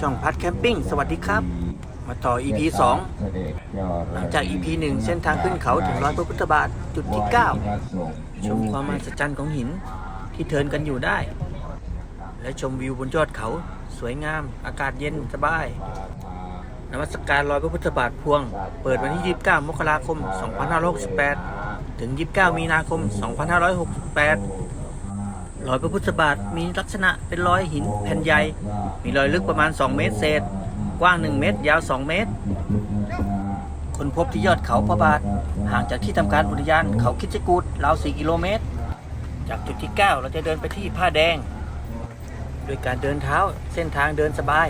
ช่องพัดแคมปิ้งสวัสดีครับ มาต่อ EP 2 หลังจาก EP 1 เส้นทางขึ้นเขาถึงรอยพระพุทธบาทจุดที่ 9 ชมความมหัศจรรย์ของหินที่เทินกันอยู่ได้ และชมวิวบนยอดเขาสวยงาม อากาศเย็นสบายนมัสการรอยพระพุทธบาทพวง เปิดวันที่ 29 มกราคม 2568 ถึง 29 มีนาคม 2568 รอยพระพุทธบาทมีลักษณะเป็นรอยหินแผ่นใหญ่ มีรอยลึกประมาณ 2 เมตรเศษ กว้าง 1 เมตร ยาว 2 เมตร คนพบที่ยอดเขาพระบาท ห่างจากที่ทำการอุทยานเขาคิดจกูดราว 4 กิโลเมตร จากจุดที่ 9 เราจะเดินไปที่ผ้าแดง โดยการเดินเท้าเส้นทางเดินสบาย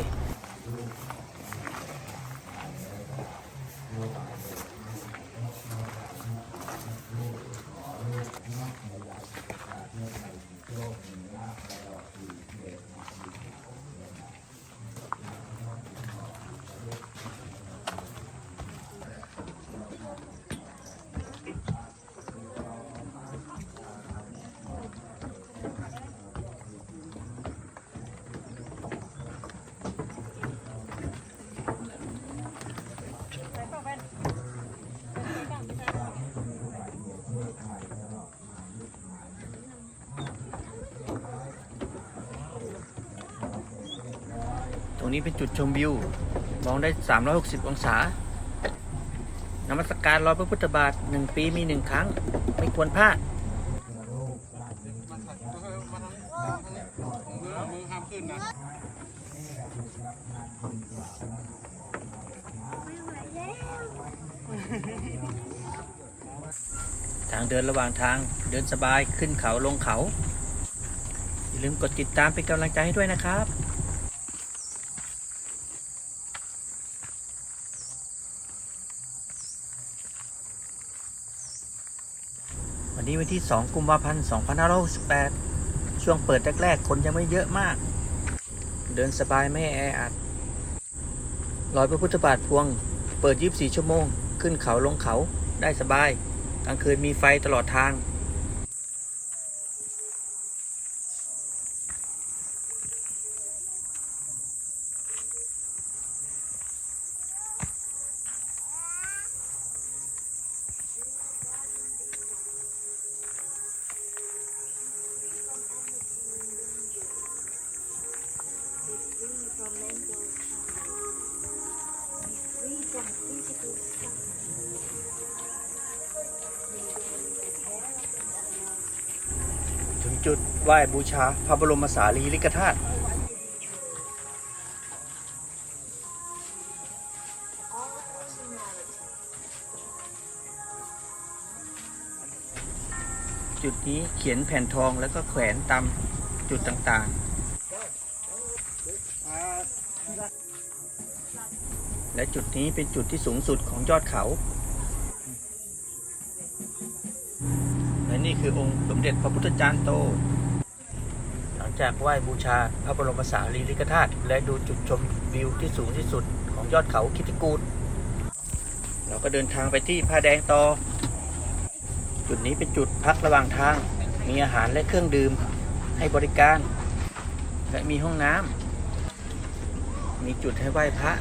รงนี้เป็นจุดชมวิว มองได้ 360 องศานมัสการรอยพระพุทธบาทหนึ่งปีมีหนึ่งครั้ง ไม่ควรพลาดทางเดินระหว่างทางเดินสบายขึ้นเขาลงเขา อย่าลืมกดติดตามเป็นกำลังใจให้ด้วยนะครับ นนี้วันที่ 2 กุมภาพันธ์ 2568 ช่วงเปิดแรกๆ คนยังไม่เยอะมาก เดินสบายไม่แออัดรอยพระพุทธบาทพวง เปิด 24 ชั่วโมง ขึ้นเขาลงเขาได้สบาย กลางคืนมีไฟตลอดทาง จุดไหว้บูชาพระบรมสารีริกธาตุจุดนี้เขียนแผ่นทองแล้วก็แขวนตามจุดต่างๆ และจุดนี้เป็นจุดที่สูงสุดของยอดเขา นี่คือองค์สมเด็จพระพุทธจารย์โต หลังจากไหว้บูชาพระบรมสารีริกธาตุและดูจุดชมวิวที่สูงที่สุดของยอดเขาคิติกูดเราก็เดินทางไปที่ผ้าแดงต่อ จุดนี้เป็นจุดพักระหว่างทาง มีอาหารและเครื่องดื่มให้บริการ และมีห้องน้ำมีจุดให้ไหว้พระ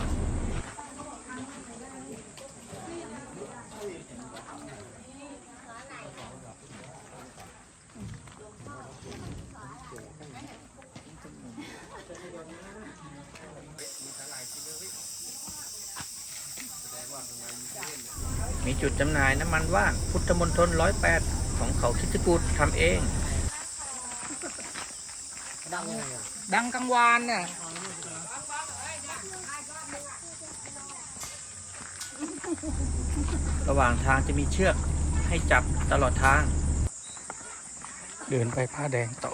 มี จำหน่ายน้ำมันว่าง พุทธมณฑลร้อยแปดของเขาคิดกูดทำเอง ดังกังวานเนี่ยระหว่างทางจะมีเชือกให้จับตลอดทาง เดินไปผ้าแดงต่อ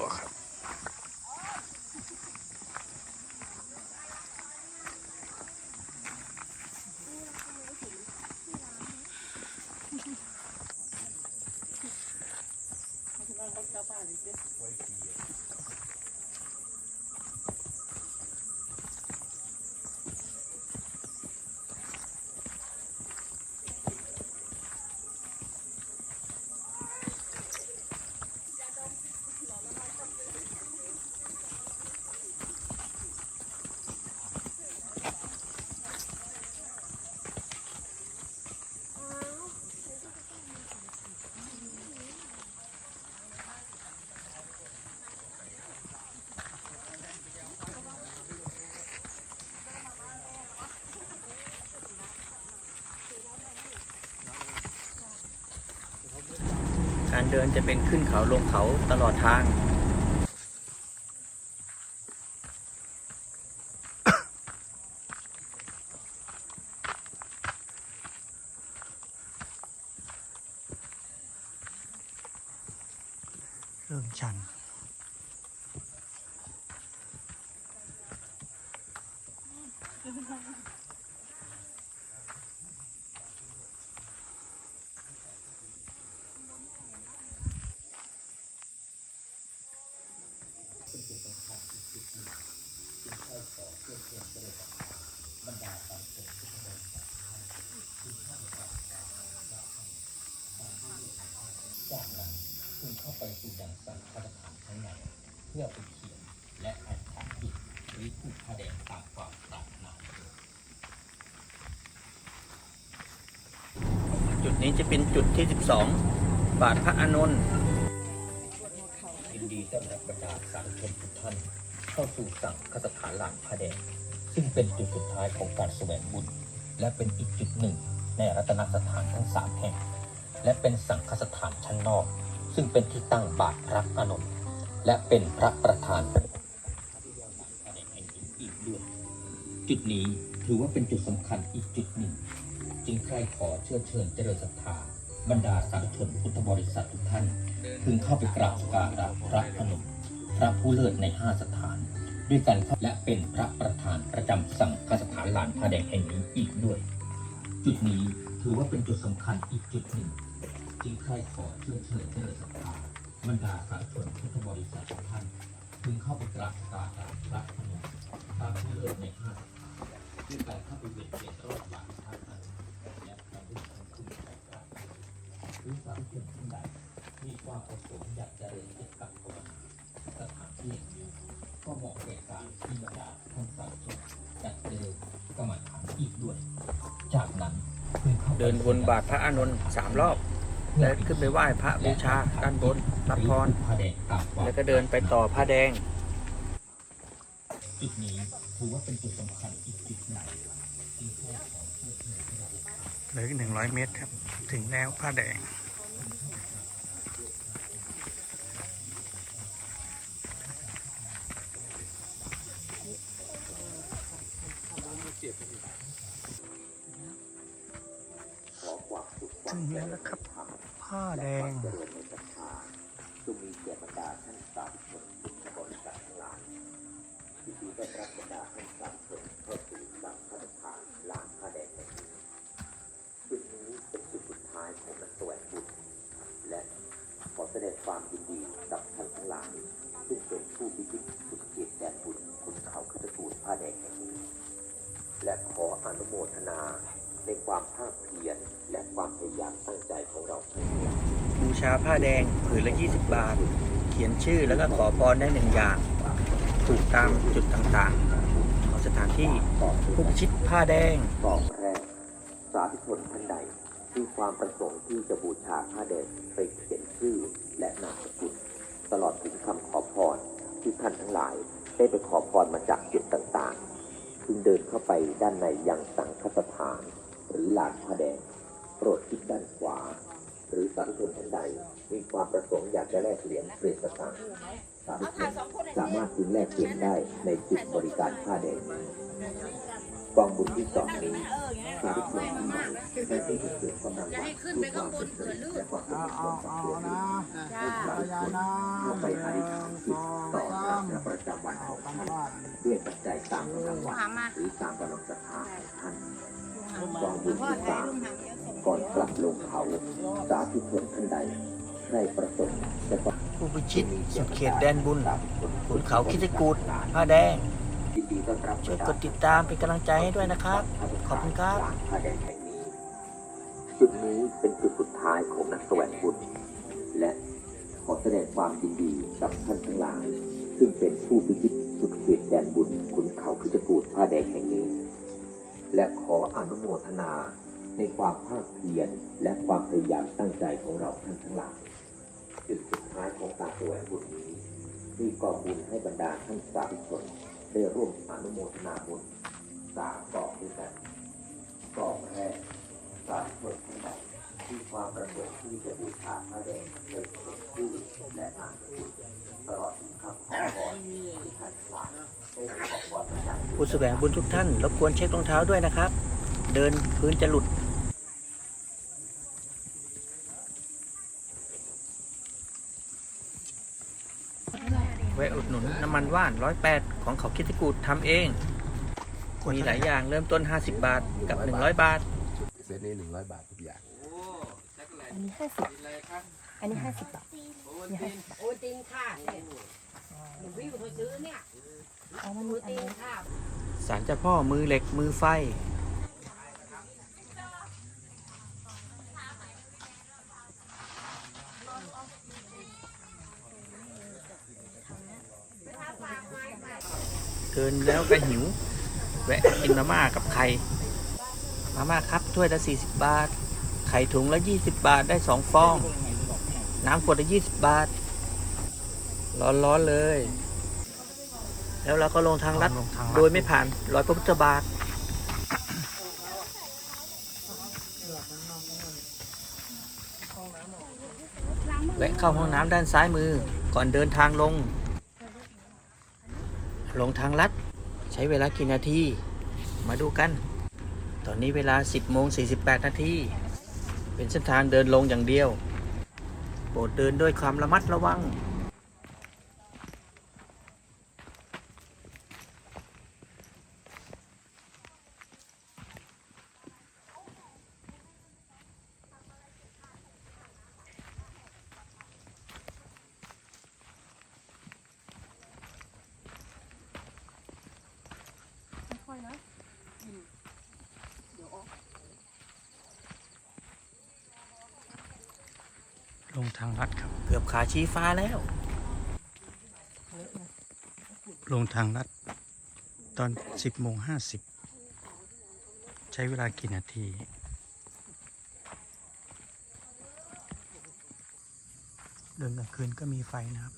เดินจะเป็นขึ้นเขาลงเขาตลอดทาง เริ่มชัน จากนั้นคุณเข้าไปสู่ดังสังฆทานข้างในเพื่อไปเขียนและอธิษฐานจิตหรือผูกผ้าแดงตามความปรารถนา จุดนี้จะเป็นจุดที่ 12 บาทพระอานนท์ยินดีต้อนรับบรรดาสาธุชนทุกท่าน เข้าสู่สังฆสถานลานผ้าแดงซึ่งเป็นจุดสุดท้ายของการแสวงบุญ และเป็นอีกจุดหนึ่ง ในรัตนสถานทั้งสามแห่ง และเป็นสังฆสถานชั้นนอก ซึ่งเป็นที่ตั้งบาทพระอานนท์และเป็นพระประธานอีกด้วยจุดนี้ถือว่าเป็นจุดสำคัญอีกจุดหนึ่ง จึงใคร่ขอเชิญเชิญเจริญศรัทธาบรรดาสาธุชนพุทธบริษัททุกท่านพึงเข้าไปกราบสักการะพระพนมพระผู้เลิศในห้าสถานด้วยกันเข้าและเป็นพระประธานประจำสังฆสถานหลานพระแดงแห่งนี้อีกด้วยจุดนี้ถือว่าเป็นจุดสำคัญอีกจุดหนึ่งจึงใคร่ขอเชิญเชิญเจริญศรัทธาบรรดาสาธุชนพุทธบริษัททุกท่านพึงเข้าไปกราบสักการะพระพนมพระผู้เลิศในห้าสถานด้วยการเข้าไปเวียนเทียนรอบลานพระพนมและประพฤติธรรมขึ้นไปกราบ หรือสาธุชนท่านใดมีความประสงค์อยากจะเรียนจิตกับภาวนสถานที่แห่งนี้ก็เหมาะแก่การที่บรรดาท่านสาธุจัดเจริญกรรมฐานอีกด้วย จากนั้นเดินวนบาทพระอานนท์สามรอบ และขึ้นไปไหว้พระบูชาด้านบนรับพรแล้วก็เดินไปต่อผ้าแดงจุดนี้ถือว่าเป็นจุดสำคัญอีกจุดหนึ่งที่ใช้ของเพื่อ เพื่อให้เราเหลืออีกหนึ่งร้อยเมตรครับ ถึงแล้วผ้าแดง ถึงแล้วนะครับ ผ้าแดง เจริญในศรัทธาจงมีแก่บรรดาท่านสาธุชนพุทธบริษัททั้งหลายที่ดีได้รับบรรดาท่านสาธุชนเข้าสู่สังฆทานลานผ้าแดงแห่งนี้จุดนี้เป็นจุดสุดท้ายของนักแสวงบุญและขอแสดงความยินดีกับท่านทั้งหลายซึ่งเป็นผู้พิจิตสุดเกียรติแดนบุญคุณเขาคือตระกูลผ้าแดงแห่งนี้ และขออนุโมทนาใน ความภาคเพียรและความพยายามตั้งใจของเราทั้งหมดบูชาผ้าแดงผืนละ 20 บาท เขียนชื่อแล้วก็ขอพรได้หนึ่งอย่างถูกตามจุดต่างๆ ของสถานที่ผู้พิชิตผ้าแดงกองแรก สาธุชนท่านใดมีความประสงค์ที่จะบูชาผ้าแดงไปเขียนชื่อและนามสกุลตลอดถึงคำขอพรที่ท่านทั้งหลายได้ไปขอพรมาจากจุดต่างๆพึงเดินเข้าไปด้านในยังสั กองบุญที่สองนี้สาธุชนที่ได้ได้ที่เกิดกำลังวัดด้วยความเป็นสิริและความเป็นมงคลกับตัวเองให้สาธุชนเข้าไปอธิษฐานจิตต่อพระประจำวันของท่านด้วยปัจจัยตามกำลังวัดหรือตามกำลังศรัทธาท่านกองบุญที่สามก่อนกลับลงเขาสาธุชนท่านใดใครประสงค์จะต้องผู้พิชิตสุดเขตแดนบุญขุนเขาคิดกูดผ้าแดง ช่วยกดติดตามเป็นกำลังใจให้ด้วยนะครับ ขอบคุณครับจุดนี้เป็นจุดสุดท้ายของนักแสวงบุญและขอแสดงความยินดีกับท่านทั้งหลาย ซึ่งเป็นผู้พิจิตสุดเขตแดนบุญขุนเขาพิจกูดผ้าแดงแห่งนี้ และขออนุโมทนาในความภาคเพียรและความพยายามตั้งใจของเราท่านทั้งหลายจุดสุดท้ายของการแสวงบุญนี้มีกองบุญให้บรรดาท่านสาธุชน ได้ร่วมอนุโมทนาบุญสามกองด้วยกันกองแรกสาธุชนท่านใดที่ความประสงค์ที่จะบูชาพระแดงเพื่อและนามสกุลตลอดถึงคำขอพรที่ท่านทั้งหลายได้ขอพรจากผู้แสวงบุญทุกท่านรบกวนเช็ครองเท้าด้วยนะครับ เดินพื้นจะหลุด วะอุดหนุนน้ำมันว่านร้อยแปดของเขาคิดที่กูดทำเอง มีหลายอย่างเริ่มต้น 50 บาทกับ 100 บาท เซตนี้หนึ่งร้อยบาททุกอย่างอันนี้ห้าสิบอันนี้ห้าสิบบาทนี่ห้าสิบบาทโอ้ตีนขาดเนี่ยวิวเขาซื้อเนี่ยเอามันมืมีออันตีนนี้ขาดสารเจ้าพ่อมือเหล็กมือไฟ กินแล้วก็หิว แวะกินมาม่ากับไข่มาม่าครับถ้วยละ40 บาท ไข่ถุงละ 20 บาทได้ 2 ฟอง น้ำขวดละ 20 บาท ร้อนๆเลย แล้วเราก็ลงทางลัดลงทางลัดโดยไม่ผ่านร้อยพระพุทธบาทแวะเข้าห้องน้ำด้านซ้ายมือก่อนเดินทางลง ลงทางลัด ใช้เวลากี่นาที มาดูกัน ตอนนี้เวลา 10โมง48 นาที เป็นเส้นทางเดินลงอย่างเดียว โปรดเดินด้วยความระมัดระวัง ค่อยๆนะ ลงทางลัดครับ เกือบขา ชี้ฟ้าแล้ว ลงทางลัด ตอนสิบโมงห้าสิบใช้เวลากี่นาทีเดินกลางคืนก็มีไฟนะครับ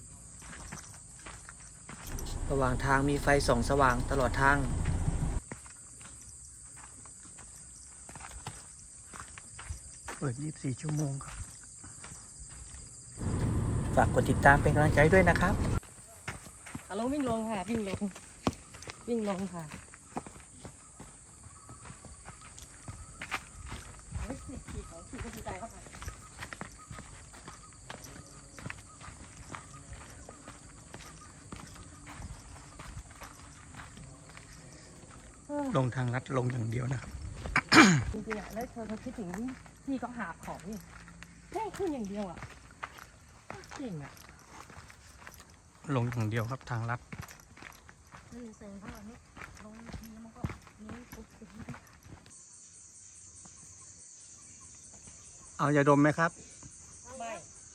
ระหว่างทางมีไฟส่องสว่างตลอดทาง เปิด 24 ชั่วโมงครับ ฝากกดติดตามเป็นกำลังใจด้วยนะครับเอาลงวิ่งลงค่ะ วิ่งลง วิ่งลงค่ะเฮ้ยสิบขีดของขีดก็ดีใจเข้าไปลงทางลัดลงอย่างเดียวนะครับ จริงๆอะแล้วเธอเขาคิดถึงที่เขาหาบของนี่แค่ขึ้นอย่างเดียวอะ เก่งอะลงอย่างเดียวครับทางลัดนี่เซ็งเขาอันนี้ลงทีแล้วมันก็นี้ปุ๊บปุ๊บปุ๊บเอายาดมไหมครับ ไม่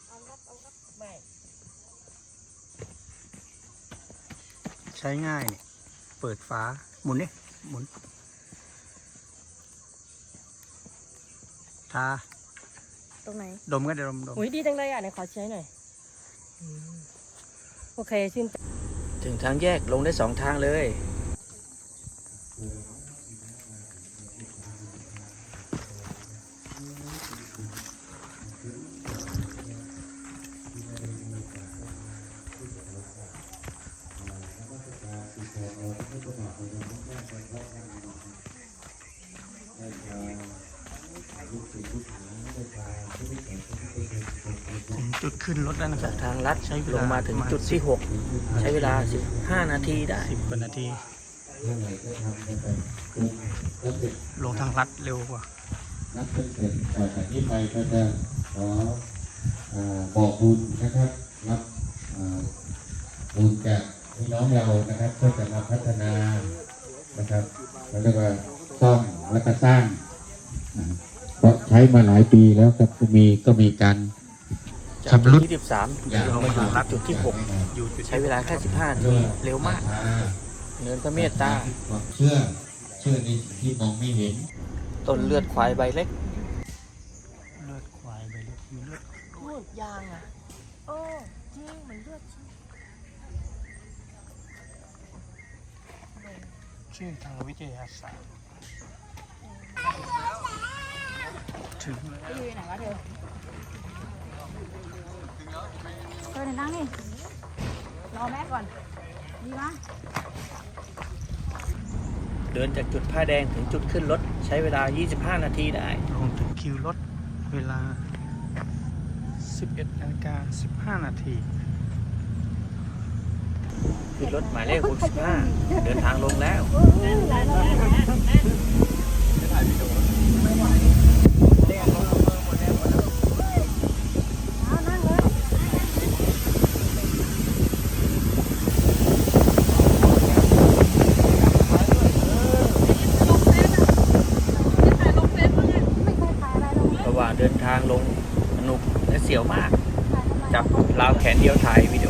เอาครับเอาครับไม่ใช้ง่ายนี่เปิดฝาหมุนนี่หมุนทาตรงไหน ดมก็ได้ดมดมอุ้ยดีจังเลยอะไหนขอใช้หน่อยอืม โอเคชื่นถึงทางแยกลงได้สองทางเลย ถึงจุดขึ้นรถแล้วนะครัจาบ กทางลัดใช้เวลลางมาถึงประมาณ จุดที่ 6 ใช้เวลา 15 นาทีได้ สิบกว่านาทีลงทางลัดเร็วกว่า นับตั้งแต่ต่อจากนี้ไปก็จะขอเอ่อบอกบุญนะครับรับเอ่อบุญจากพี่น้องเรานะครับเพื่อจะมาพัฒนานะครับแล้วเรียกว่าซ่อมแล้วก็สร้างอ่าเพราะใช้มาหลายปีแล้วก็มีก็มีการจากจุด ชำรุด ที่13ลงมาอยู่จุดที่อยู่จุด6ใช้เวลาแค่15นาทีเร็วมาก เนินพระเมตตา ความเชื่อ เชื่อในสิ่งที่มองไม่เห็น ต้นเลือดควายใบเล็ก เลือดควายไปเลือดมีเลือดพูดยางอะโอ้จริงเหมือนเลือดจริงชื่อทางวิทยาศาสตร์ถึงแล้วไปอยู่ไหนวะเธอ เธอเนี่ยนั่งนี่รอแม่ก่อน ดีมะเดินจากจุดผ้าแดงถึงจุดขึ้นรถ ใช้เวลา 25 นาทีได้ลงถึงคิวรถ เวลา 11นาฬิกา15 นาทีขึ้นรถหมายเลข65 เดินทางลงแล้วระหว่างเดินทางลงสนุกและ เสียวมาก จับราวแขนเดียวถ่ายวิดีโอ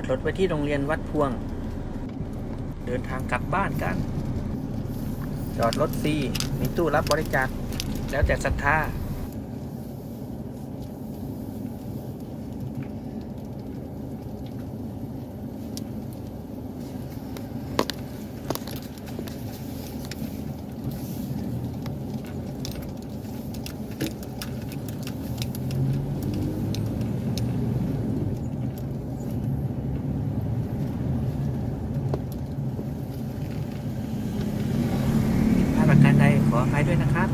ดรถไว้ที่โรงเรียนวัดพวง เดินทางกลับบ้านกัน จอดรถฟรีมีตู้รับบริจาคแล้วแต่ศรัทธา ผิดพลาดประการใดขออภัยด้วยนะครับ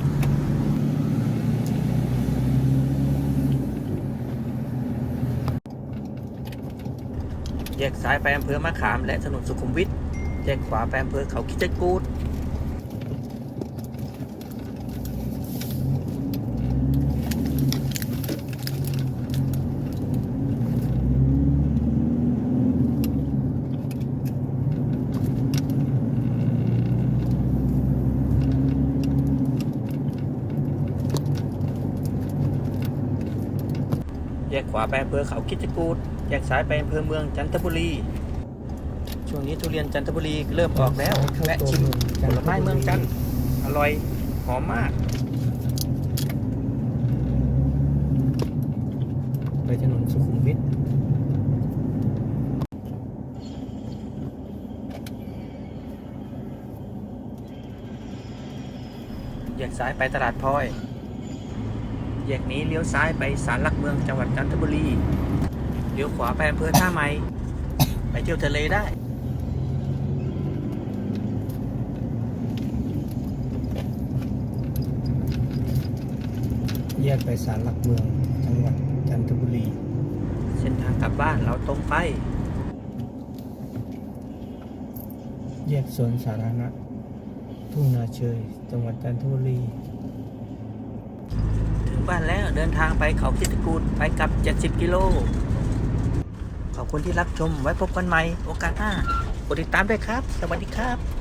แยกซ้ายไปอำเภอมะขาม และถนนสุขุมวิท แยกขวาไปอำเภอเขาคิดจกูดแยกขวาไปอำเภอเขาคิดจกูด แยกซ้ายไปอำเภอเมืองจันทบุรี ช่วงนี้ทุเรียนจันทบุรีเริ่มออกแล้วแวะชิมผลไม้เมืองจันทร์อร่อยหอมมาก ไปถนนสุขุมวิทแยกซ้ายไปตลาดพลอย แยกนี้เลี้ยวซ้ายไปศาลหลักเมืองจังหวัดจันทบุรี เลี้ยวขวาไปอำเภอท่าไม้ไปเที่ยวทะเลได้ แยกไปศาลหลักเมือง จังหวัดจันทบุรี เส้นทางกลับบ้านเราตรงไป แยกสวนสาธารณะ ทุ่งนาเชย จังหวัดจันทบุรี ถึงบ้านแล้วเดินทางไปเขาคิดกูดไปกลับ 70 กิโล ขอบคุณที่รับชมไว้พบกันใหม่โอกาสหน้ากดติดตามด้วยครับ สวัสดีครับ